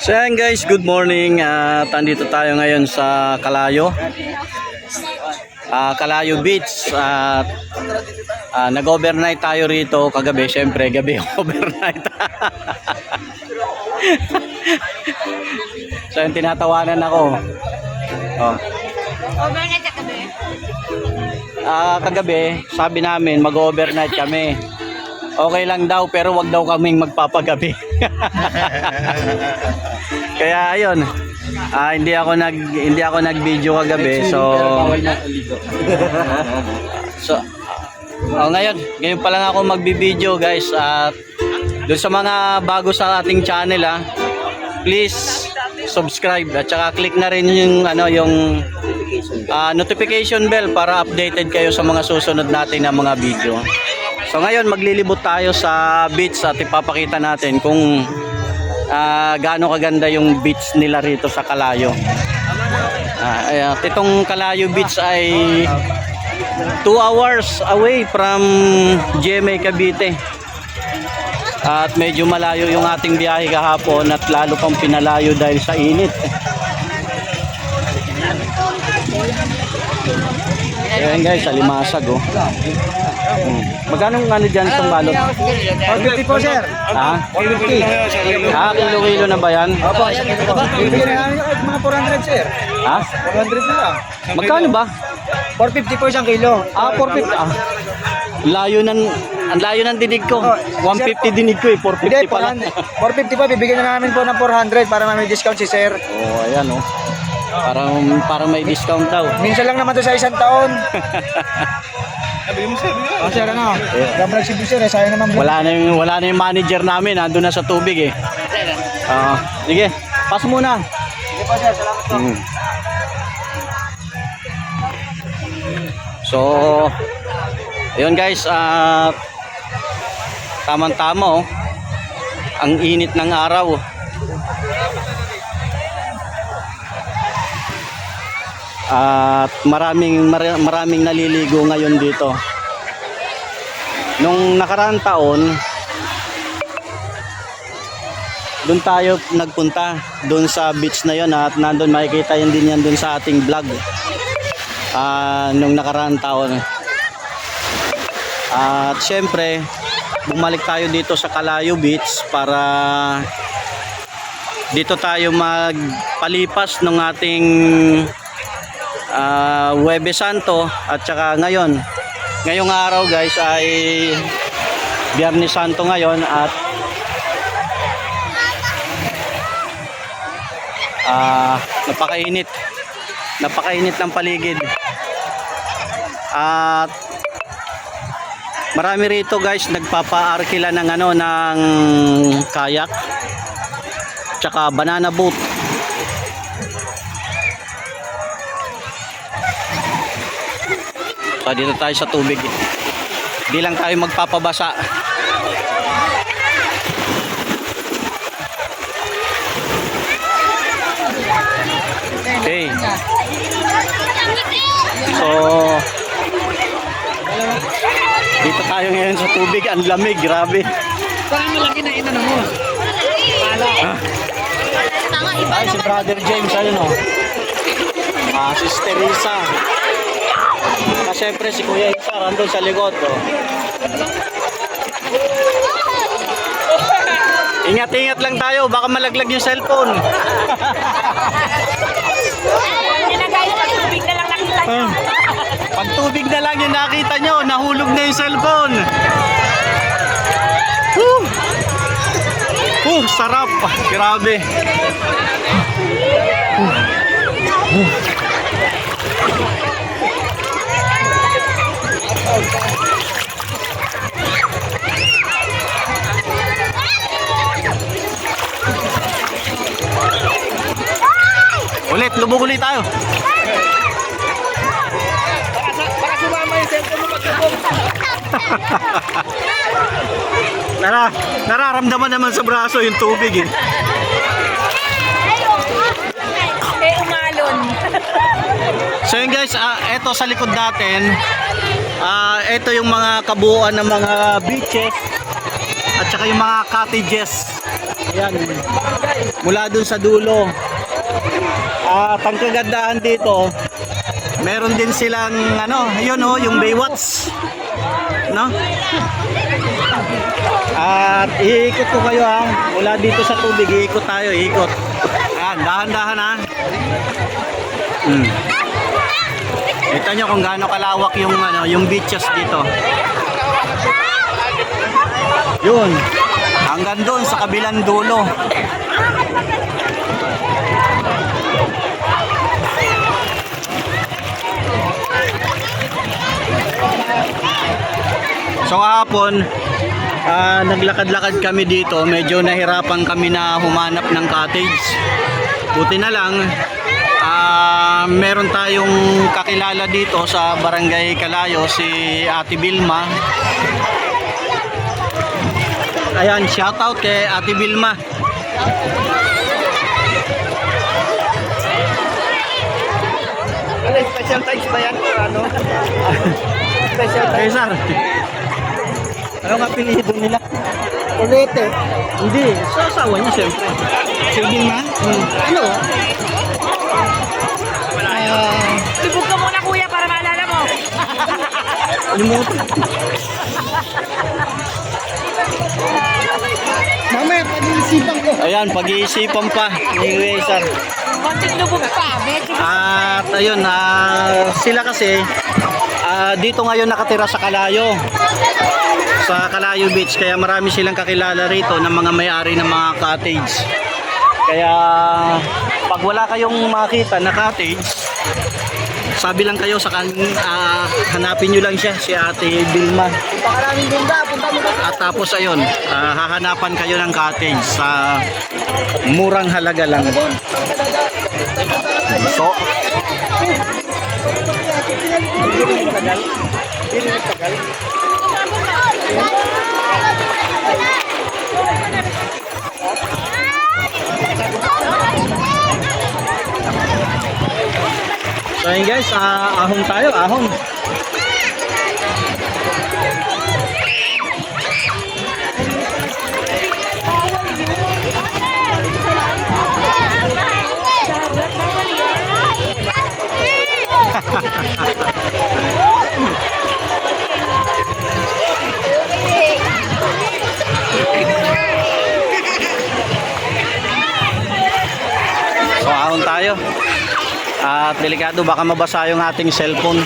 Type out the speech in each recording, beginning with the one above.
So yan guys, good morning. At andito tayo ngayon sa Kalayo. Ah, Kalayo Beach. At ah, nag-overnight tayo rito kagabi. Siyempre, gabi overnight. so yung tinatawanan ako. Oh. Overnight ka kami. Ah, kagabi, sabi namin mag-overnight kami. Okay lang daw pero wag daw kaming magpapagabi. Kaya ayun. Ah, hindi ako nag hindi ako nag-video kagabi. So So oh, ngayon, ngayon pa lang ako magbi-video guys at doon sa mga bago sa ating channel ah, please subscribe at saka click na rin yung ano yung ah, notification bell para updated kayo sa mga susunod natin na mga video. So ngayon maglilibot tayo sa beach at ipapakita natin kung ah, gaano kaganda yung beach nila rito sa Kalayo. Ayan, itong Kalayo Beach ay 2 hours away from GMA Cavite. At medyo malayo yung ating biyahe kahapon at lalo pang pinalayo dahil sa init. Ayan guys, alimasag oh. Hmm. Magkano ang ano dyan sa balot? 150 po, sir. Ha? 150. Ah, kilo-kilo na ba yan? Opo, bibigyan na namin kahit mga 400, sir. Ha? 400 na lang. Magkano ba? 450 po isang kilo. Ah, 450. Ah. Layo ng ang layo ng dinig ko. 150 dinig ko eh, Hindi, 450 pala. 450 po, bibigyan na namin po ng 400 para may discount si sir. Oh, ayan oh. Para para may discount daw. Minsan lang naman to sa isang taon. Oh, sir, ano? Gamrag si sir, eh. sayang naman. Wala na yung wala na yung manager namin, nandoon na sa tubig eh. Ah, sige. Pas muna. Sige po, sir, salamat po. Mm. So, ayun guys, ah tamang-tama oh. Ang init ng araw. At maraming mara- maraming naliligo ngayon dito. Nung nakaraang taon, doon tayo nagpunta doon sa beach na yon at nandun makikita yun din yan doon sa ating vlog. Ah nung nakaraang taon. At syempre bumalik tayo dito sa Kalayo Beach para dito tayo magpalipas ng ating ah Webe Santo at saka ngayon ngayong araw guys ay Biyernes Santo ngayon at Ah, napakainit. Napakainit ng paligid. At marami rito guys nagpapa-arkila ng ano ng kayak tsaka banana boat. So dito tayo sa tubig. Di lang tayo magpapabasa. Okay. So, dito tayo ngayon sa tubig. Ang lamig, grabe. Parang malaki na ito na mo. Ay, si Brother James, ayun o. Ah, si Teresa. Ah, syempre si Kuya Isa, andun sa likod. Oh. Ingat-ingat lang tayo, baka malaglag yung cellphone. Hindi na lang nakita nyo. Pag tubig na lang yung nakita nyo, nahulog na yung cellphone. Woo! Uh, sarap. Grabe. Ulit, lubog ulit tayo. Baka sumama yung cellphone mo pagkabog. Nara, nararamdaman naman sa braso yung tubig eh. Eh, umalon. So yun guys, ah, eto sa likod natin, ah eto yung mga kabuuan ng mga beaches at saka yung mga cottages. Ayan. mula dun sa dulo. At ang kagandahan dito, meron din silang ano, yun oh, yung Baywatch. No? At iikot ko kayo ha. Mula dito sa tubig, iikot tayo, iikot. Ayan, dahan-dahan ha. Hmm. Kita nyo kung gaano kalawak yung ano, yung beaches dito. Yun. Hanggang doon sa kabilang dulo. So kahapon, ah, naglakad-lakad kami dito. Medyo nahirapan kami na humanap ng cottage. Buti na lang, ah, meron tayong kakilala dito sa Barangay Kalayo, si Ate Bilma. Ayan, shoutout kay Ate Bilma. Ano, special times ba yan? Ano? special Hey, sir. Ano nga apelido nila? Ulete. Hindi, sa asawa niya siyempre. Si Bilma? Hmm. Ano? Ah, Tubog ka muna kuya para maalala mo. limutan. Mamaya, pag-iisipan ko. Ayan, pag-iisipan pa ni sir. Konting lubog pa. Medyo At ayun, ah, sila kasi ah, dito ngayon nakatira sa Kalayo. Sa Kalayo Beach kaya marami silang kakilala rito ng mga may-ari ng mga cottage. Kaya pag wala kayong makita na cottage, sabi lang kayo sa kan ah, hanapin nyo lang siya si Ate ka. At tapos ayun, ah, hahanapan kayo ng cottage sa murang halaga lang. So, So yun guys, uh, ahon tayo, ahon. ha. At delikado baka mabasa yung ating cellphone.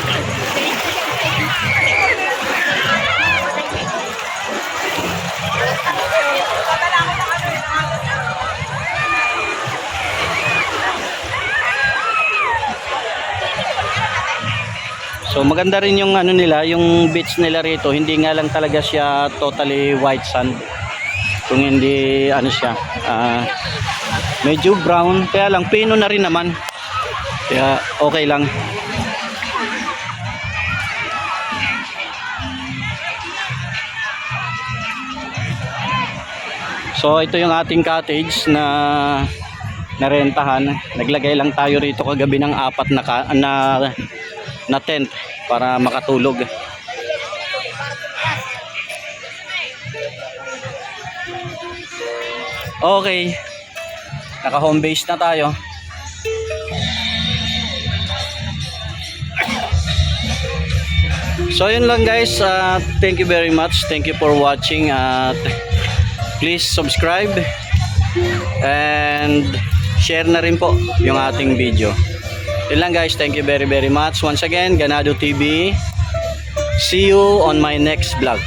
So maganda rin yung ano nila, yung beach nila rito. Hindi nga lang talaga siya totally white sand. Kung hindi ano siya, ah, medyo brown, kaya lang pino na rin naman. Kaya okay lang. So ito yung ating cottage na narentahan. Naglagay lang tayo rito kagabi ng apat na na, na tent para makatulog. Okay. Naka home base na tayo. So yun lang guys, uh, thank you very much. Thank you for watching at please subscribe and share na rin po yung ating video. Yun lang guys, thank you very very much. Once again, Ganado TV. See you on my next vlog.